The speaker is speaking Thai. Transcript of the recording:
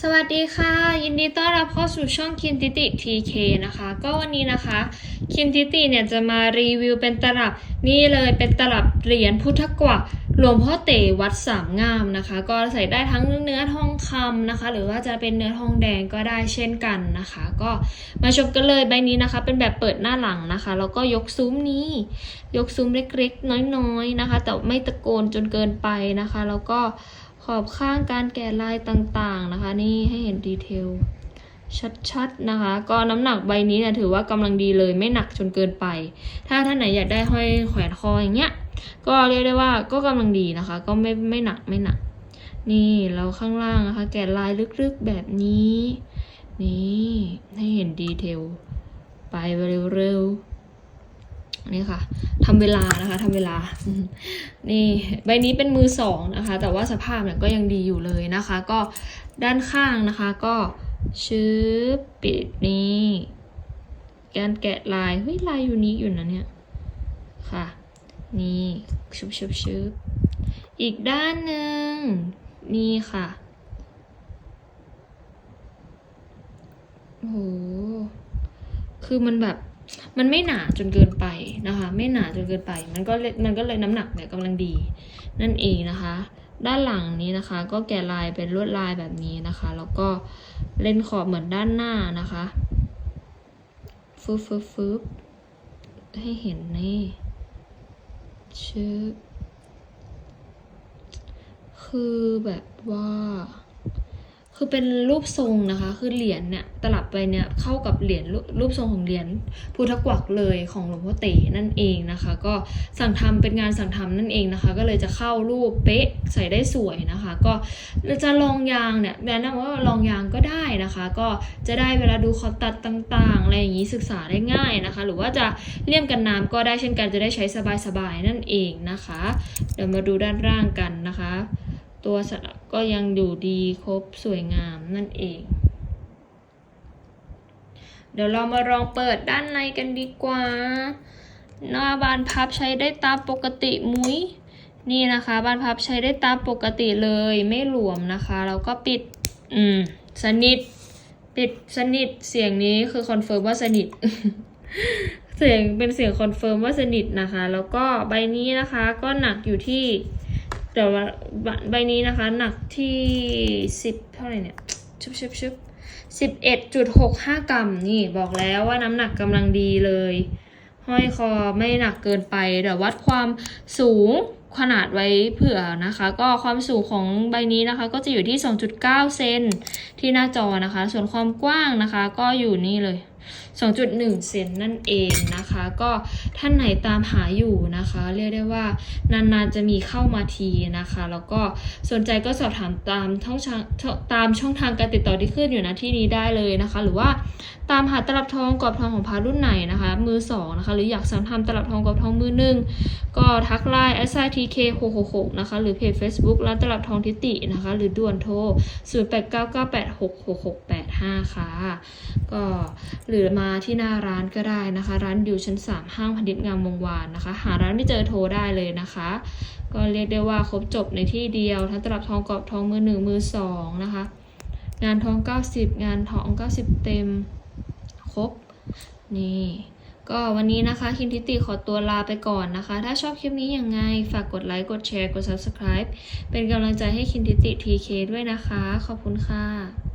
สวัสดีค่ะ ยินดีต้อนรับเข้าสู่ช่องคินติติ TK นะคะ ก็วันนี้นะคะ คินติติเนี่ยจะมารีวิวเป็นตลับนี่เลยเป็นตลับเหรียญพุทธกวักหลวงพ่อเต๋วัดสามงามนะคะ ก็ใส่ได้ทั้งเนื้อทองคำนะคะ หรือว่าจะเป็นเนื้อทองแดงก็ได้เช่นกันนะคะ ก็มาชมกันเลยใบนี้นะคะ เป็นแบบเปิดหน้าหลังนะคะแล้วก็ยกซุ้มนี้ ยกซุ้มเล็กๆ น้อยๆนะคะ แต่ไม่ตะโกนจนเกินไปนะคะ แล้วก็ ขอบข้างการแกะลายต่างๆนะคะ นี่ให้เห็นดีเทลชัดๆนะคะ ก็น้ำหนักใบนี้เนี่ยถือว่ากำลังดีเลยไม่หนักจนเกินไป ถ้าท่านไหนอยากได้ห้อยแขวนคออย่างเงี้ย ก็เรียกได้ว่าก็กำลังดีนะคะ ก็ไม่ไม่หนักไม่หนัก นี่แล้วข้างล่างนะคะ แกะลายลึกๆแบบนี้ นี่ให้เห็นดีเทล ไปเร็วๆ นี่ค่ะทำเวลานะคะทำเวลา นี่ใบนี้เป็นมือสองนะคะ แต่ว่าสภาพเนี่ยก็ยังดีอยู่เลยนะคะ ก็ด้านข้างนะคะ ก็ชื้อปิดนี่การแกะลายเฮ้ยลายอยู่นิคอยู่นะเนี่ยค่ะ นี่ชุบชุบชุบอีกด้านหนึ่งนี่ค่ะโอ้โหคือมันแบบ มันไม่หนาจนเกินไปนะคะ ไม่หนาจนเกินไป มันก็มันก็เลยน้ำหนักเนี่ยกำลังดี นั่นเองนะคะ ด้านหลังนี้นะคะ ก็แกะลายเป็นลวดลายแบบนี้นะคะ แล้วก็เล่นขอบเหมือนด้านหน้านะคะฟึบฟึบฟึบให้เห็นนี่ชื่อคือแบบว่า คือเป็นรูปทรงนะคะ คือเหรียญเนี่ยตลับไปเนี่ยเข้ากับเหรียญรูปทรงของเหรียญพุทธกวักเลยของหลวงพ่อเต๋นั่นเองนะคะ ก็สั่งทำเป็นงานสั่งทำนั่นเองนะคะ ก็เลยจะเข้ารูปเป๊ะใส่ได้สวยนะคะ ก็จะลองยางเนี่ยแนะนำว่าลองยางก็ได้นะคะ ก็จะได้เวลาดูขอตัดต่างๆอะไรอย่างนี้ศึกษาได้ง่ายนะคะ หรือว่าจะเลี่ยมกันน้ำก็ได้เช่นกันจะได้ใช้สบายๆนั่นเองนะคะ เดี๋ยวมาดูด้านล่างกันนะคะ ตัวสลัก ก็ยังอยู่ดีครบสวยงามนั่นเอง เดี๋ยวเรามาลองเปิดด้านในกันดีกว่า หน้าบานพับใช้ได้ตามปกติมุ้ย นี่นะคะบานพับใช้ได้ตามปกติเลยไม่หลวมนะคะ แล้วก็ปิด อืม สนิท ปิดสนิทเสียงนี้คือคอนเฟิร์มว่าสนิทเสียงเป็นเสียงคอนเฟิร์มว่าสนิทนะคะ แล้วก็ใบนี้นะคะก็หนักอยู่ที่ เดี๋ยวว่าใบนี้นะคะหนักที่สิบเท่าไหร่เนี่ยชุบชุบชุบสิบเอ็ดจุดหกห้ากรัมนี่บอกแล้วว่าน้ำหนักกำลังดีเลย ห้อยคอไม่หนักเกินไปเดี๋ยววัดความสูงขนาดไว้เผื่อนะคะ ก็ความสูงของใบนี้นะคะ ก็จะอยู่ที่ 2.9 เซนที่หน้าจอนะคะ ส่วนความกว้างนะคะ ก็อยู่นี่เลย 2.1 เซนนั่นเองนะคะ ก็ท่านไหนตามหาอยู่นะคะ เรียกได้ว่านานๆจะมีเข้ามาทีนะคะ แล้วก็สนใจก็สอบถามตามช่องทางตามช่องทางการติดต่อที่ขึ้นอยู่นะที่นี้ได้เลยนะคะ หรือว่าตามหาตลับทองกรอบทองของพารุ่นไหนนะคะ มือสองนะคะหรืออยากสั่งทำตลับทองกรอบทองมือหนึ่ง ก็ทักไลน์ s i t k 6 6 6นะคะ หรือเพจ Facebook ร้านตลับทองทิตินะคะ หรือด่วนโทร 0 8 9 9 8 6 6 6 8 5 ค่ะ ก็หรือมาที่หน้าร้านก็ได้นะคะ ร้านอยู่ชั้น 3 ห้างพนิชงามวงวานนะคะ หาร้านไม่เจอโทรได้เลยนะคะ ก็เรียกได้ว่าครบจบในที่เดียว ทั้งตลับทองกรอบทองมือหนึ่งมือสองนะคะ งานทอง 90 งานทอง 90 เต็ม ครบ นี่ ก็วันนี้นะคะคิมทิติขอตัวลาไปก่อนนะคะ ถ้าชอบคลิปนี้ยังไง ฝากกดไลค์ กดแชร์ กด Subscribe เป็นกำลังใจให้คิมทิติ TK ด้วยนะคะ ขอบคุณค่ะ